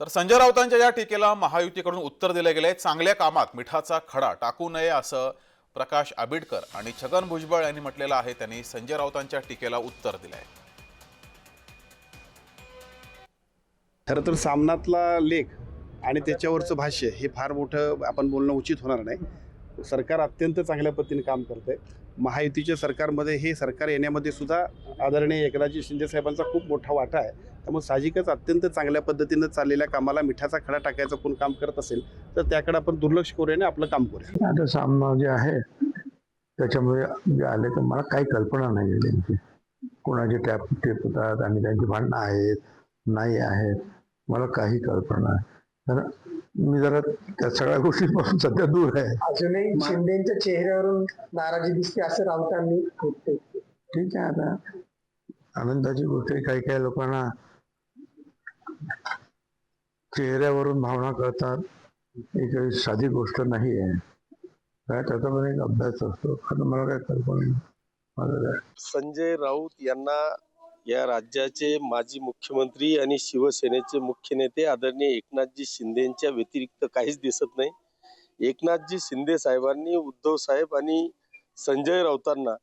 तर संजय राऊतांच्या या टीकेला महायुतीकडून उत्तर दिलं गेलं. आहे चांगल्या कामात मिठाचा खडा टाकू नये असं प्रकाश आबिडकर आणि छगन भुजबळ यांनी म्हटलेलं आहे. त्यांनी संजय राऊतांच्या टीकेला उत्तर दिलंय. खरं तर सामनातला लेख आणि त्याच्यावरचं भाष्य हे फार मोठं आपण बोलणं उचित होणार नाही. सरकार अत्यंत चांगल्या पद्धतीने काम करत आहे महायुतीच्या सरकारमध्ये हे सरकार येण्यामध्ये सुद्धा आदरणीय एकनाथजी शिंदे साहेबांचा खूप मोठा वाटा आहे. त्यामुळे साहजिकच अत्यंत चांगल्या पद्धतीनं चाललेल्या कामाला मिठाचा खडा टाकायचं कोण काम करत असेल तर त्याकडे आपण दुर्लक्ष करूया आणि आपलं काम करूया. आता सामना जे आहे त्याच्यामध्ये जे आले तर मला काही कल्पना नाही आहे त्यांची. कोणाचे टॅप टेप होतात आणि त्यांची भांडणं आहेत नाही आहेत मला काही कल्पना नाही. तर मी जरा त्या सगळ्या गोष्टींपासून सध्या दूर आहे. अजूनही शिंदेच्या चेहऱ्यावरून नाराजी दिसते असं राऊतांनी. ठीक आहे आता. आनंदाची गोष्ट काही काही लोकांना चेहऱ्यावरून भावना करतात ही काही साधी गोष्ट नाही आहे. काय त्याचा पण एक अभ्यास असतो. मला काय कल्पना संजय राऊत यांना या राज्याचे माजी मुख्यमंत्री आणि शिवसेनेचे मुख्य नेते आदरणीय एकनाथजी शिंदेच्या व्यतिरिक्त काहीच दिसत नाही. एकनाथजी शिंदे साहेबांनी उद्धव साहेब आणि संजय राऊतांना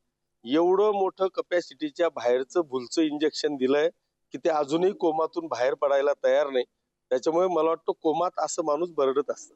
एवढं मोठं कपॅसिटीच्या बाहेरचं भुलचं इंजेक्शन दिलंय की ते अजूनही कोमातून बाहेर पडायला तयार नाही. त्याच्यामुळे मला वाटतं कोमात असं माणूस बरडत असतं.